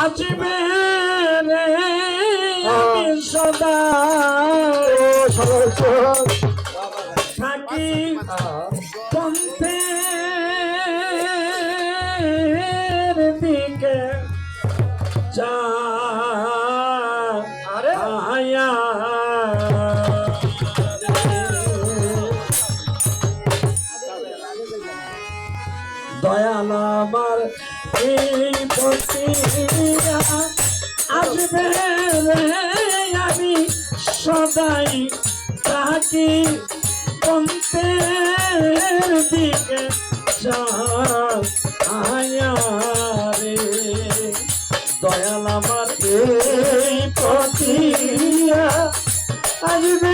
আসবে সদা। থাকি পন্থে দিকে চা পথের পথেরা আসবে আমি সদাই তাহাকে পন্থের দিকে আয়ারে। দয়াল আমার পথিয়া আসবে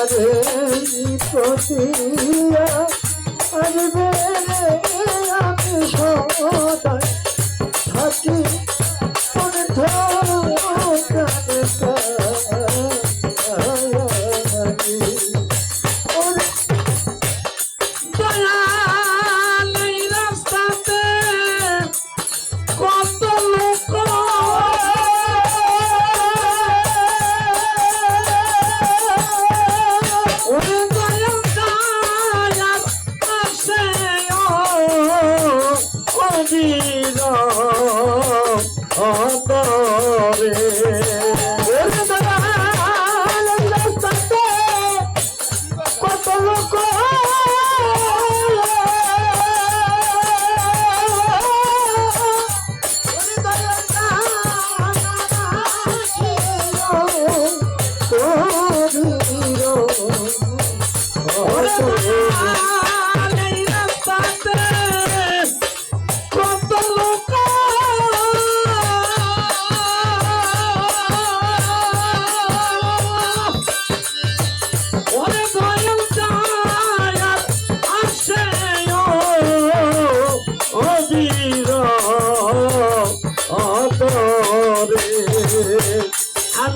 আরে প্রতিয়া আরে বেড়ে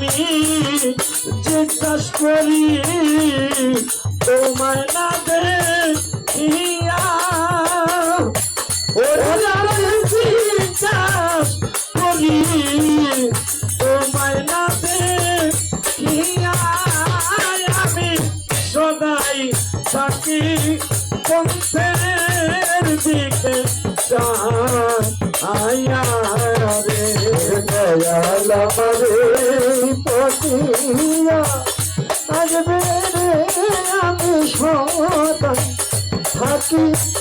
আমি জিজ্ঞাস করি তোমার না দেখিয়া থাকিয়া থাকবে রে আমি সদাই থাকি।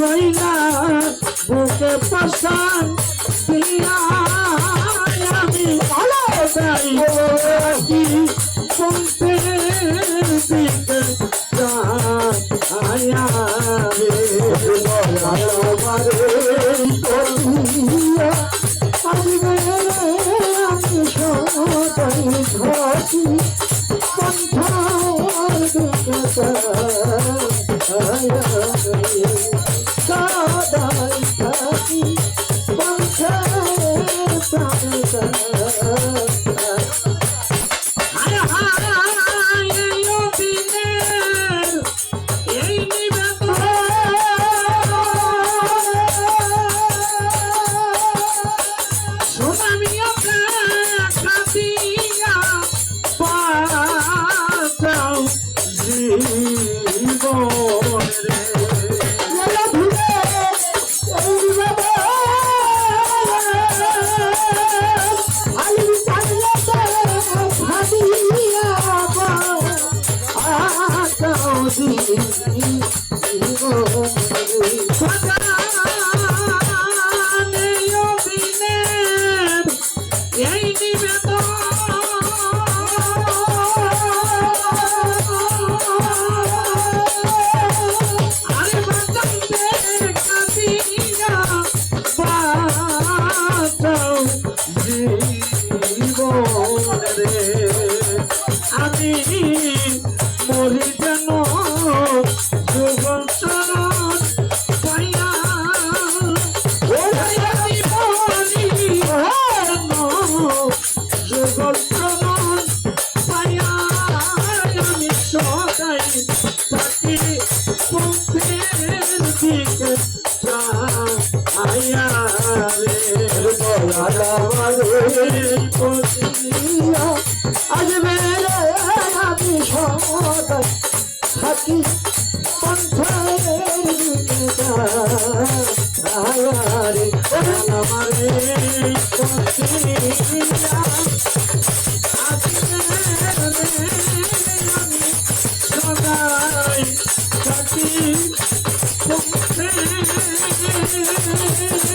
রইলা বুকে পাশান দিয়া আমি ভালো আয়া রে? আয়া রে আজ মেরে আমি সদাই থাকি পন্থারে আমারে পথিয়া Mm-hmm.